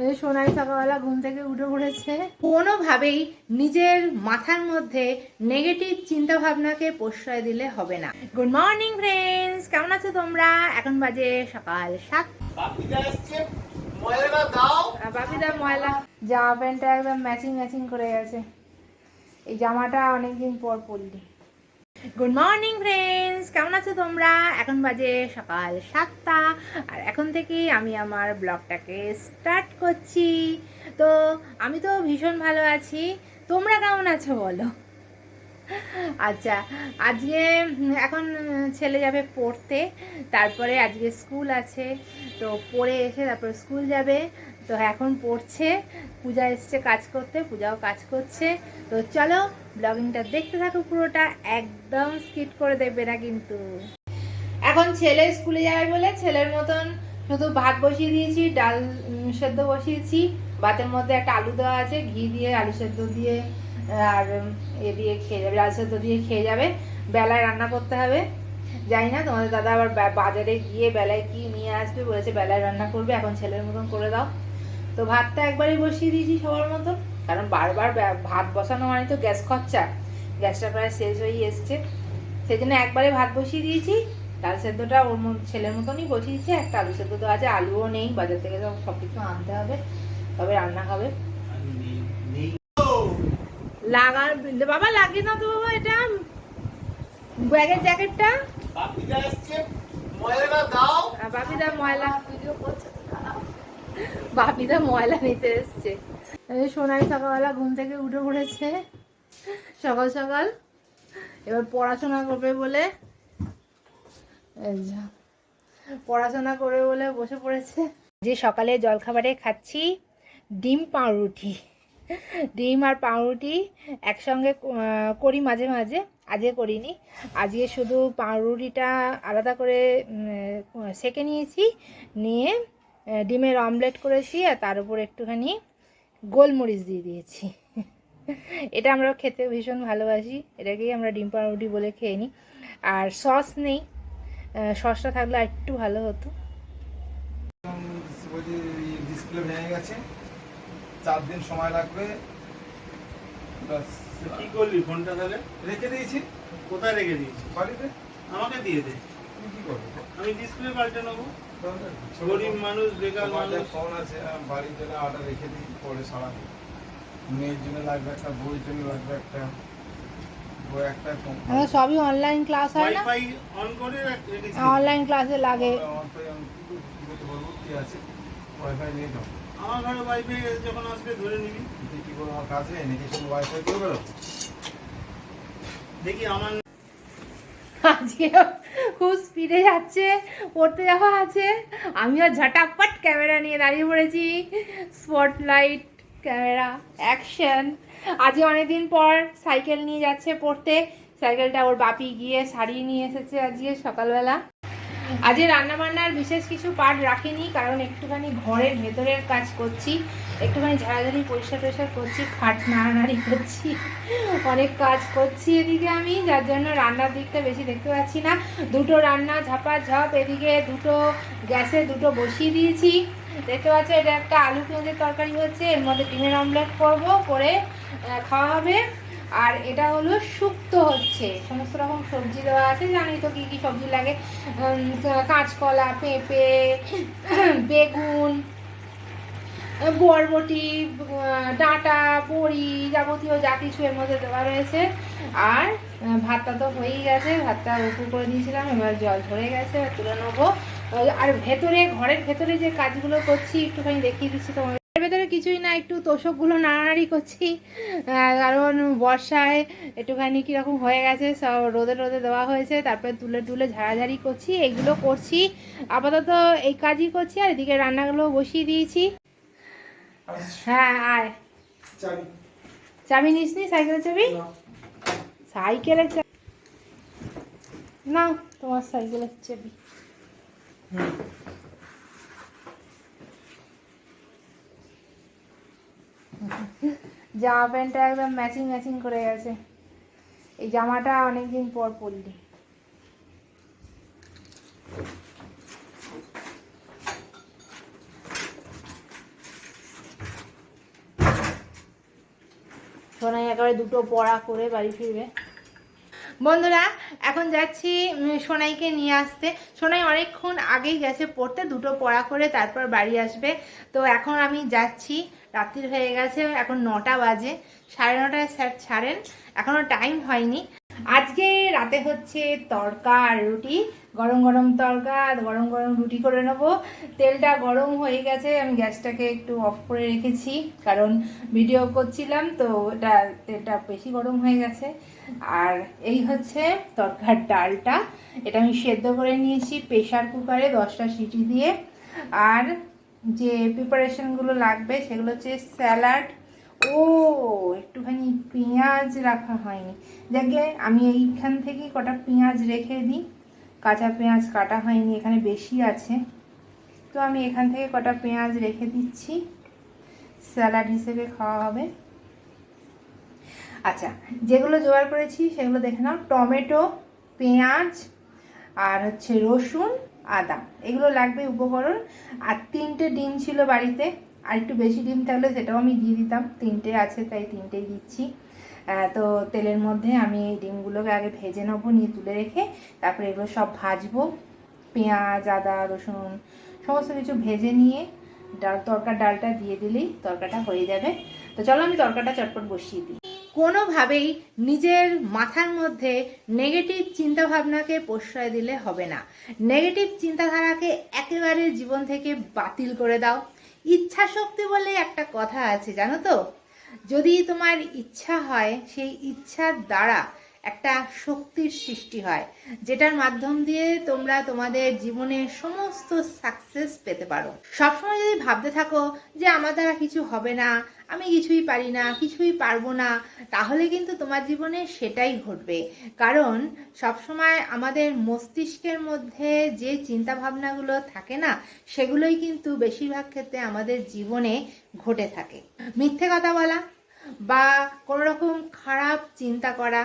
এই সোনাই সকালবেলা ঘুম থেকে উঠে পড়েছে। কোনোভাবেই নিজের মাথার মধ্যে নেগেটিভ চিন্তা ভাবনাকে প্রশ্রয় দিলে হবে না। গুড মর্নিং ফ্রেন্ডস কেমন আছো তোমরা? এখন বাজে সকাল সাত। বাপিদা ময়লা জামা প্যান্টটা একদম ম্যাচিং ম্যাচিং করে গেছে। এই জামাটা অনেকদিন পর পরলি। গুড মর্নিং ফ্রেন্ডস কেমন আছো তোমরা? এখন বাজে সকাল সাতটা। আর এখন থেকেই আমি আমার ব্লগটাকে স্টার্ট করছি। তো আমি তো ভীষণ ভালো আছি। তোমরা কেমন আছো বলো? আচ্ছা আজকে এখন ছেলে যাবে পড়তে। তারপরে আজকে স্কুল আছে। তো পড়ে এসে তারপরে স্কুল যাবে। তো এখন পড়ছে। পূজা এসছে, কাজ করতে, পূজাও কাজ করছে। তো চলো ব্লগিংটা দেখতে থাকো পুরোটা, একদম স্কিট করে দেবে না কিন্তু। এখন ছেলে স্কুলে যাবে বলে ছেলের মতন শুধু ভাত বসিয়ে দিয়েছি, ডাল সেদ্ধ বসিয়েছি। ভাতের মধ্যে একটা আলু দেওয়া আছে, ঘি দিয়ে, আলু সেদ্ধ দিয়ে, আর এ দিয়ে খেয়ে যাবে, ডাল সেদ্ধ দিয়ে খেয়ে যাবে। বেলায় রান্না করতে হবে। জানি না, তোমাদের দাদা আবার বাজারে গিয়ে বেলায় কি নিয়ে আসবে বলেছে, বেলায় রান্না করবে, এখন ছেলের মতন করে দাও। তো ভাতটা একবারই বসিয়ে দিয়েছি সবার মতো কারণ বারবার ব্যা- ভাত বসানো মানে তো গ্যাস খরচা গ্যাসটা প্রায় শেষ হয়েই এসছে। সেই জন্য একবারে ভাত বসিয়ে দিয়েছি ডাল সেদ্ধটা ওর ছেলের মতনই বসিয়েছি একটা আলু সেদ্ধ তো আছে আলুও নেই বাজার থেকে সব সব কিছু আনতে হবে তবে রান্না হবে। লাগার বাবা লাগে না তো বাবা এটা। ব্যাগের জ্যাকেটটা। বাপিটা এসছে ময়লাটা দাও। বাপিদা ময়লা। ভিডিও করছে। বাপিদা ময়লা নিতে এসছে। সোনাই সকালবেলা ঘুম থেকে উঠে পড়েছে। সকাল সকাল। এবার পড়াশোনা করবে বলে পড়াশোনা করবে বলে বসে পড়েছে। যে সকালে জলখাবারে খাচ্ছি, ডিম পাউরুটি। ডিম আর পাউরুটি একসঙ্গে করি মাঝে মাঝে, আজকে করিনি। আজকে শুধু পাউরুটিটা আলাদা করে সেকে নিয়েছি, নিয়ে ডিমের অমলেট করেছি আর তার উপর একটুখানি গোলমরিচ দিয়ে দিয়েছি। এটা আমরা খেতে ভীষণ ভালোবাসি। এটাকেই আমরা ডিম পাউরুটি বলে খেয়ে নিই। আর সস নেই। সসটা থাকলে আর একটু ভালো হতো। ডিসপ্লে ভেঙে গেছে। চার দিন সময় লাগবে। কি করলি? ফোনটা তাহলে? রেখে দিয়েছি। কোথায় রেখে দিয়েছিস? বাড়িতে। আমাকে দিয়ে দে। তুমি কি করবে আমি ডিসপ্লে পাল্টে নেব। গরিব মানুষ বেকার মানুষ। ফোন আছে বাড়ির জন্য আটা রেখে দিই পরে সারা মেয়ের জন্য লাগবে একটা বইয়ের জন্য লাগবে একটা বই একটা সবই অনলাইন ক্লাস হয় না? ওয়াইফাই অন করে রাখ- রেখেছি অনলাইন ক্লাসে লাগে। আমার আমার ঘরে ওয়াইফাই যখন আসবে ধরে নিবি। কি করব আমার কাছে নাকি শুধু ওয়াইফাই করে বেরো। দেখি আমার আজকে খুব স্পিডে যাচ্ছে, পড়তে যাওয়া আছে। আমিও ঝটাপট ক্যামেরা নিয়ে দাঁড়িয়ে পড়েছি। স্পটলাইট ক্যামেরা অ্যাকশন আজকে অনেকদিন পর সাইকেল নিয়ে যাচ্ছে পড়তে। সাইকেলটা ওর বাপি গিয়ে সারিয়ে নিয়ে এসেছে আজকে সকালবেলা। আজকে রান্নাবান্নার বিশেষ কিছু পার্ট রাখিনি, কারণ একটুখানি ঘরের ভেতরের কাজ করছি, একটুখানি ঝাড়াঝাড়ি, পরিষ্কার টরিষ্কার করছি, খাট নাড়ানাড়ি করছি, অনেক কাজ করছি এদিকে আমি, যার জন্য রান্নার দিকটা বেশি দেখতে পাচ্ছি না। দুটো রান্না ঝাপা ঝাপ এদিকে দুটো গ্যাসে দুটো বসিয়ে দিয়েছি। দেখতে পাচ্ছ, এটা একটা আলু পেঁয়াজের তরকারি হচ্ছে, এর মধ্যে ডিমের অমলেট করব, করে খাওয়া হবে। আর এটা হলো শুক্তো হচ্ছে। সমস্ত রকম সবজি দেওয়া আছে, জানি তো কী কী সবজি লাগে। কাঁচকলা, পেঁপে, বেগুন, বরবটি ডাঁটা, বড়ি যাবতীয় যা কিছু এর মধ্যে দেওয়া রয়েছে। আর ভাতটা তো হয়েই গেছে, ভাতটা উপুর করে দিয়েছিলাম এবার জল ধরে গেছে তুলে নেব। আর ভেতরে, ঘরের ভেতরে যে কাজগুলো করছি, একটুখানি দেখিয়ে দিচ্ছি তোমার কিছুই না একটু তোষকগুলো নাড়ানাড়ি করছি। কারণ বর্ষায় একটুখানি কীরকম হয়ে গেছে সব রোদে রোদে দেওয়া হয়েছে তারপরে তুলে তুলে ঝাড়াঝাড়ি করছি এগুলো করছি। আপাতত এই কাজই করছি আর এদিকে রান্নাগুলো বসিয়ে দিয়েছি। হ্যাঁ আয়। চাবি নিস নি সাইকেলের চাবি? সাইকেলের চাবি? না তোমার সাইকেলের চাবি। জামা প্যান্টটা একদম ম্যাচিং ম্যাচিং করে গেছে। এই জামাটা অনেকদিন পর পরলি। সোনাই একেবারে দুটো পড়া করে বাড়ি ফিরবে। বন্ধুরা এখন যাচ্ছি সোনাইকে নিয়ে আসতে। সোনাই অনেকক্ষণ আগেই গেছে পড়তে, দুটো পড়া করে তারপর বাড়ি আসবে। তো এখন আমি যাচ্ছি রাত্রির হয়ে গেছে, এখন নটা বাজে, সাড়ে নটায় স্যার ছাড়েন এখনও টাইম হয়নি। আজকে রাতে হচ্ছে তরকা আর রুটি গরম গরম তরকা আর গরম গরম রুটি করে নেব। তেলটা গরম হয়ে গেছে, আমি গ্যাসটাকে একটু অফ করে রেখেছি, কারণ ভিডিও করছিলাম, তো এটা তেলটা বেশি গরম হয়ে গেছে। আর এই হচ্ছে তরকার ডালটা, এটা আমি সেদ্ধ করে নিয়েছি প্রেশার কুকারে দশটা সিটি দিয়ে। আর যে প্রিপারেশনগুলো লাগবে, সেগুলো হচ্ছে স্যালাড। ও, একটুখানি পেঁয়াজ রাখা হয়নি। যাকে আমি এইখান থেকে কটা পেঁয়াজ রেখে দিই। কাঁচা পেঁয়াজ কাটা হয়নি, এখানে বেশি আছে। তো আমি এখান থেকে কটা পেঁয়াজ রেখে দিচ্ছি। স্যালাড হিসেবে খাওয়া হবে। আচ্ছা যেগুলো জোগাড় করেছি সেগুলো দেখে নাও। টমেটো, পেঁয়াজ আর হচ্ছে রসুন, আদা। এগুলো লাগবে উপকরণ। আর তিনটে ডিম ছিল বাড়িতে। আর একটু বেশি ডিম থাকলে সেটাও আমি দিয়ে দিতাম। তিনটে আছে, তাই তিনটেই দিচ্ছি। তো তেলের মধ্যে আমি এই ডিমগুলোকে আগে ভেজে নেব, নিয়ে তুলে রেখে তারপরে এগুলো সব ভাজবো। পেঁয়াজ, আদা, রসুন সমস্ত কিছু ভেজে নিয়ে ডাল, তরকার ডালটা দিয়ে দিলেই তরকাটা হয়ে যাবে। তো চলো আমি তরকাটা চটপট বসিয়ে দিই। কোনোভাবেই নিজের মাথার মধ্যে নেগেটিভ চিন্তাভাবনাকে প্রশ্রয় দিলে হবে না। নেগেটিভ চিন্তাধারাকে একেবারে জীবন থেকে বাতিল করে দাও। ইচ্ছা শক্তি বলে একটা কথা আছে, জানো তো? যদি তোমার ইচ্ছা হয় সেই ইচ্ছার দ্বারা একটা শক্তির সৃষ্টি হয়, যেটার মাধ্যম দিয়ে তোমরা তোমাদের জীবনে সমস্ত সাকসেস পেতে পারো। সবসময় যদি ভাবতে থাকো যে আমার দ্বারা কিছু হবে না, আমি কিছুই পারি না, কিছুই পারব না, তাহলে কিন্তু তোমার জীবনে সেটাই ঘটবে। কারণ সবসময় আমাদের মস্তিষ্কের মধ্যে যে চিন্তা ভাবনাগুলো থাকে না, সেগুলোই কিন্তু বেশিরভাগ ক্ষেত্রে আমাদের জীবনে ঘটে থাকে। মিথ্যে কথা বলা বা কোনো রকম খারাপ চিন্তা করা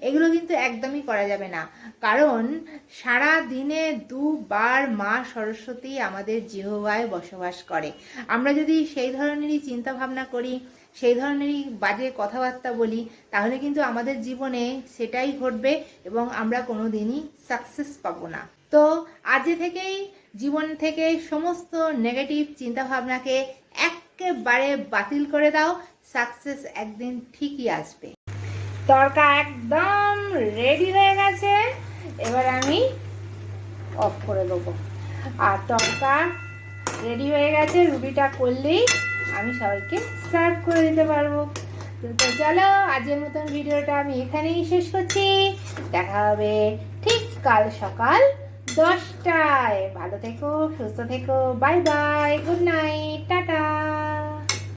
এগুলো কিন্তু একদমই করা যাবে না। কারণ সারা দিনে দুবার মা সরস্বতী আমাদের জিহবায় বসবাস করে। আমরা যদি সেই ধরনেরই চিন্তা ভাবনা করি, সেই ধরনেরই বাজে কথাবার্তা বলি, তাহলে কিন্তু আমাদের জীবনে সেটাই ঘটবে এবং আমরা কোনো দিনই সাকসেস পাবো না। তো আজ থেকেই জীবন থেকে সমস্ত নেগেটিভ চিন্তাভাবনাকে একেবারে বাতিল করে দাও। সাকসেস একদিন ঠিকই আসবে। তরকা একদম রেডি হয়ে গেছে। এবার আমি অফ করে দেবো। আর তরকা রেডি হয়ে গেছে, রুটিটা করলেই আমি সবাইকে সার্ভ করে দিতে পারব। তো চলো, আজকের মতন ভিডিওটা আমি এখানেই শেষ করছি। দেখা হবে ঠিক কাল সকাল দশটায়। ভালো থেকো, সুস্থ থেকো bye bye good night tata.